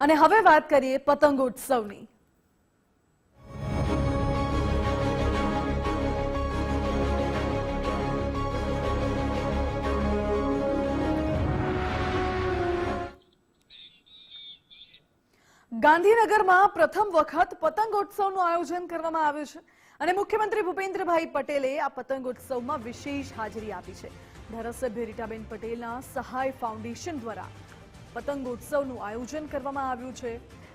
અને હવે વાત કરીએ પતંગોત્સવની. ગાંધીનગરમાં પ્રથમ વખત પતંગોત્સવનું આયોજન કરવામાં આવ્યું છે. અને મુખ્યમંત્રી ભૂપેન્દ્રભાઈ પટેલે આ પતંગોત્સવમાં વિશેષ હાજરી આપી છે. ધારાસભ્ય રીટાબેન પટેલના સહાય ફાઉન્ડેશન દ્વારા પતંગોત્સવનું આયોજન કરવામાં આવ્યું છે.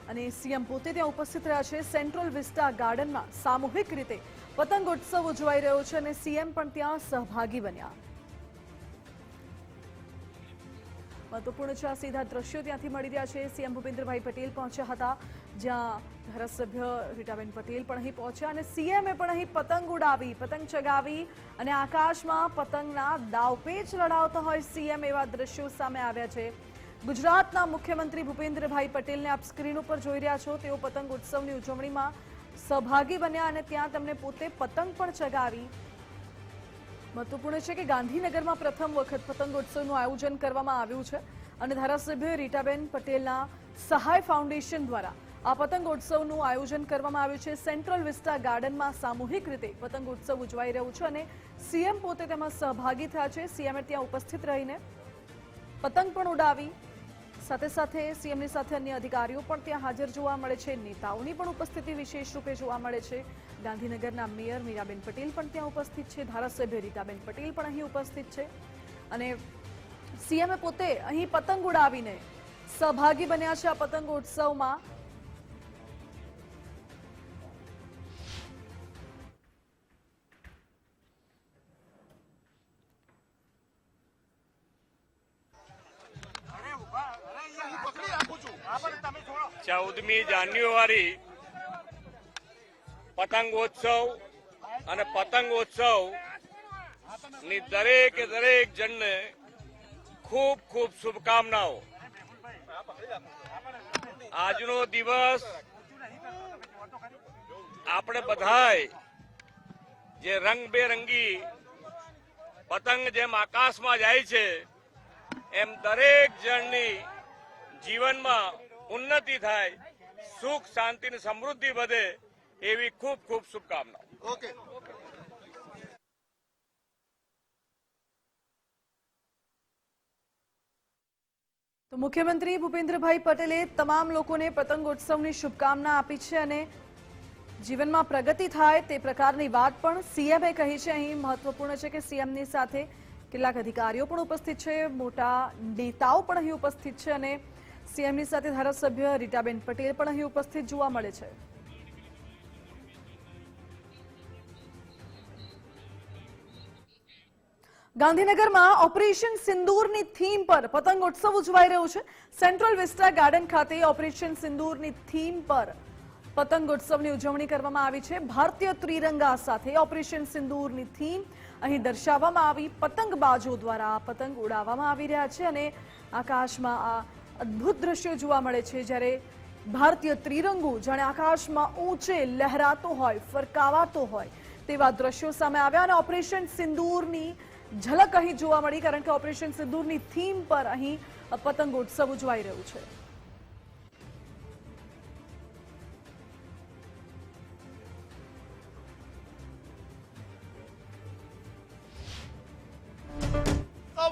અને સીએમ પોતે ત્યાં ઉપસ્થિત રહ્યા છે. સેન્ટ્રલ વિસ્ટા ગાર્ડનમાં સામૂહિક રીતે પતંગોત્સવ ઉજવાઈ રહ્યો છે અને સીએમ પણ ત્યાં સહભાગી બન્યા. મહત્વપૂર્ણ છે આ સીધા દ્રશ્યો ત્યાંથી મળી રહ્યા છે. સીએમ ભૂપેન્દ્રભાઈ પટેલ પહોંચ્યા હતા. જ્યાં ધારાસભ્ય રીટાબેન પટેલ પણ અહીં પહોંચ્યા અને સીએમએ પણ અહીં પતંગ ઉડાવી, પતંગ ચગાવી અને આકાશમાં પતંગના દાવપેચ લડાવતા હોય સીએમ એવા દ્રશ્યો સામે આવ્યા છે. ગુજરાતના મુખ્યમંત્રી ભૂપેન્દ્રભાઈ પટેલને આપ સ્ક્રીન ઉપર જોઈ રહ્યા છો. તેઓ પતંગ ઉત્સવની ઉજવણીમાં સહભાગી બન્યા અને ત્યાં તેમણે પોતે પતંગ પણ ચગાવી. મહત્વપૂર્ણ છે કે ગાંધીનગરમાં પ્રથમ વખત પતંગોત્સવનું આયોજન કરવામાં આવ્યું છે અને ધારાસભ્ય રીટાબેન પટેલના સહાય ફાઉન્ડેશન દ્વારા આ પતંગોત્સવનું આયોજન કરવામાં આવ્યું છે. સેન્ટ્રલ વિસ્ટા ગાર્ડનમાં સામૂહિક રીતે પતંગોત્સવ ઉજવાઈ રહ્યું છે અને સીએમ પોતે તેમાં સહભાગી થયા છે. સીએમએ ત્યાં ઉપસ્થિત રહીને પતંગ પણ ઉડાવી સાથે સાથે સીએમની સાથે અન્ય અધિકારીઓ પણ ત્યાં હાજર જોવા મળે છે. નેતાઓની પણ ઉપસ્થિતિ વિશેષ રૂપે જોવા મળે છે. ગાંધીનગરના મેયર મીરાબેન પટેલ પણ ત્યાં ઉપસ્થિત છે. ધારાસભ્ય રીતાબેન પટેલ પણ અહીં ઉપસ્થિત છે. અને સીએમએ પોતે અહીં પતંગ ઉડાવીને સહભાગી બન્યા છે આ પતંગોત્સવમાં ચૌદમી જાન્યુઆરી પતંગોત્સવ અને પતંગોત્સવની દરેકે દરેક જણને ખૂબ ખૂબ શુભકામનાઓ. આજનો દિવસ આપણે બધાય જે રંગબેરંગી પતંગ જેમ આકાશમાં જાય છે, એમ દરેક જણની જીવનમાં ઉન્નતિ થાય સુખ શાંતિ અને સમૃદ્ધિ વધે એવી ખૂબ ખૂબ શુભકામનાઓ. ઓકે. તો મુખ્યમંત્રી ભૂપેન્દ્રભાઈ પટેલે તમામ લોકોને પતંગોત્સવની શુભકામના આપી છે અને જીવનમાં પ્રગતિ થાય તે પ્રકારની વાત પણ સીએમએ કહી છે. અહીં મહત્વપૂર્ણ છે કે સીએમની સાથે કેટલાક અધિકારીઓ પણ ઉપસ્થિત છે મોટા નેતાઓ પણ અહીં ઉપસ્થિત છે અને સીએમની સાથે ધારાસભ્ય રીટાબેન પટેલ પણ અહીં ઉપસ્થિત જોવા મળે છે. ગાંધીનગરમાં ઓપરેશન સિંદૂરની થીમ પર પતંગોત્સવ ઉજવાઈ રહ્યો છે. સેન્ટ્રલ વિસ્ટા ગાર્ડન ખાતે ઓપરેશન સિંદૂરની થીમ પર પતંગોત્સવની ઉજવણી કરવામાં આવી છે. ભારતીય ત્રિરંગા સાથે ઓપરેશન સિંદૂરની થીમ અહીં દર્શાવવામાં આવી. પતંગબાજો દ્વારા પતંગ ઉડાવવામાં આવી રહ્યા છે અને આકાશમાં આ અદ્ભુત દ્રશ્યો જોવા મળે છે જ્યારે ભારતીય ત્રિરંગો જાણે આકાશમાં ઊંચે લહેરાતો હોય, ફરકાવાતો હોય તેવા દ્રશ્યો સામે આવ્યા અને ઓપરેશન સિંદૂરની ઝલક અહીં જોવા મળી કારણ કે ઓપરેશન સિંદૂરની થીમ પર અહીં પતંગોત્સવ ઉજવાઈ રહ્યું છે.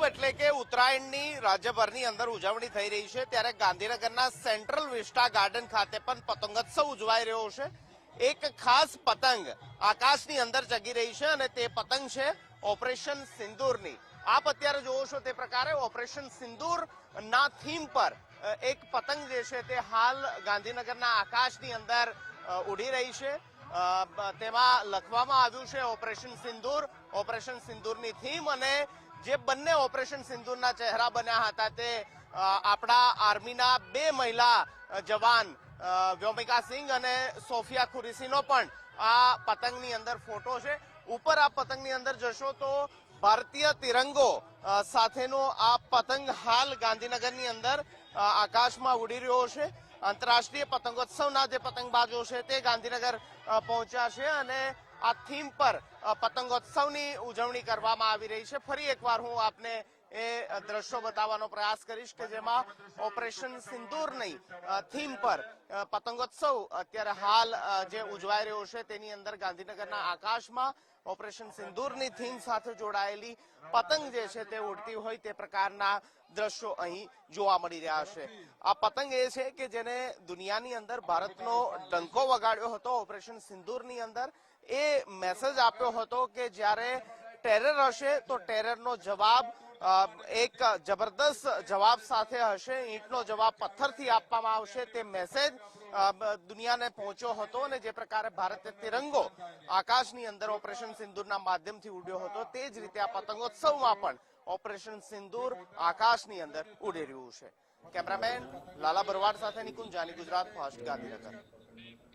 એટલે કે ઉત્તરાયણની રાજ્યભરની અંદર ઉજવણી થઈ રહી છે, ત્યારે ગાંધીનગરના સેન્ટ્રલ વિસ્ટા ગાર્ડન ખાતે પણ પતંગોત્સવ ઉજવાઈ રહ્યો છે. એક ખાસ પતંગ આકાશની અંદર જગી રહી છે અને તે પતંગ છે ઓપરેશન સિંદૂરની. આપ અત્યારે જોવો છો તે પ્રકારે ઓપરેશન સિંદૂર ના થીમ પર એક પતંગ જે છે તે હાલ ગાંધીનગરના આકાશની અંદર ઉડી રહી છે. તેમાં લખવામાં આવ્યું છે ઓપરેશન સિંદૂર, ઓપરેશન સિંદૂરની થીમ અને જે બંને ઓપરેશન સિંધુના ચહેરા બન્યા હતા તે આપણા આર્મીના બે મહિલા જવાન વ્યોમિકા સિંઘ અને સોફિયા ખુરીસીનો પણ આ પતંગની અંદર ફોટો છે. ઉપર આ પતંગની અંદર જશો તો ભારતીય તિરંગો સાથેનો આ પતંગ હાલ ગાંધીનગરની અંદર આકાશમાં ઉડી રહ્યો છે. આંતરરાષ્ટ્રીય પતંગોત્સવના જે પતંગબાજો છે તે ગાંધીનગર પહોંચ્યા છે અને આ થીમ પર પતંગોત્સવની ઉજવણી કરવામાં આવી રહી છે. ફરી એકવાર હું આપને એ દ્રશ્યો બતાવવાનો પ્રયાસ કરીશ કે જેમાં ઓપરેશન સિંદૂરની થીમ પર પતંગોત્સવ અત્યારે હાલ જે ઉજવાઈ રહ્યો છે તેની અંદર ગાંધીનગરના આકાશમાં ઓપરેશન સિંદૂરની થીમ સાથે જોડાયેલી પતંગ જે છે તે ઉડતી હોય તે પ્રકારના દ્રશ્યો અહીં જોવા મળી રહ્યા છે. આ પતંગ એ છે કે જેને દુનિયાની અંદર ભારતનો ડંકો વગાડ્યો હતો ઓપરેશન સિંદૂરની અંદર. એ મેસેજ આપ્યો હતો કે જ્યારે ટેરર હશે તો ટેરરનો જવાબ એક જબરદસ્ત જવાબ સાથે હશે. ઈંટનો જવાબ પથ્થરથી આપવામાં આવશે. તે મેસેજ દુનિયાને પહોંચ્યો હતો અને જે પ્રકારે ભારતે તિરંગો આકાશની અંદર ઓપરેશન સિંદૂરના માધ્યમથી ઉડ્યો હતો, તે જ રીતે આ પતંગોત્સવમાં પણ ઓપરેશન સિંદૂર આકાશની અંદર ઉડી રહ્યું છે. કેમેરામેન લાલા બરવાડ સાથે નિકુંજાની ગુજરાત, ફાસ્ટ ગાંધીનગર.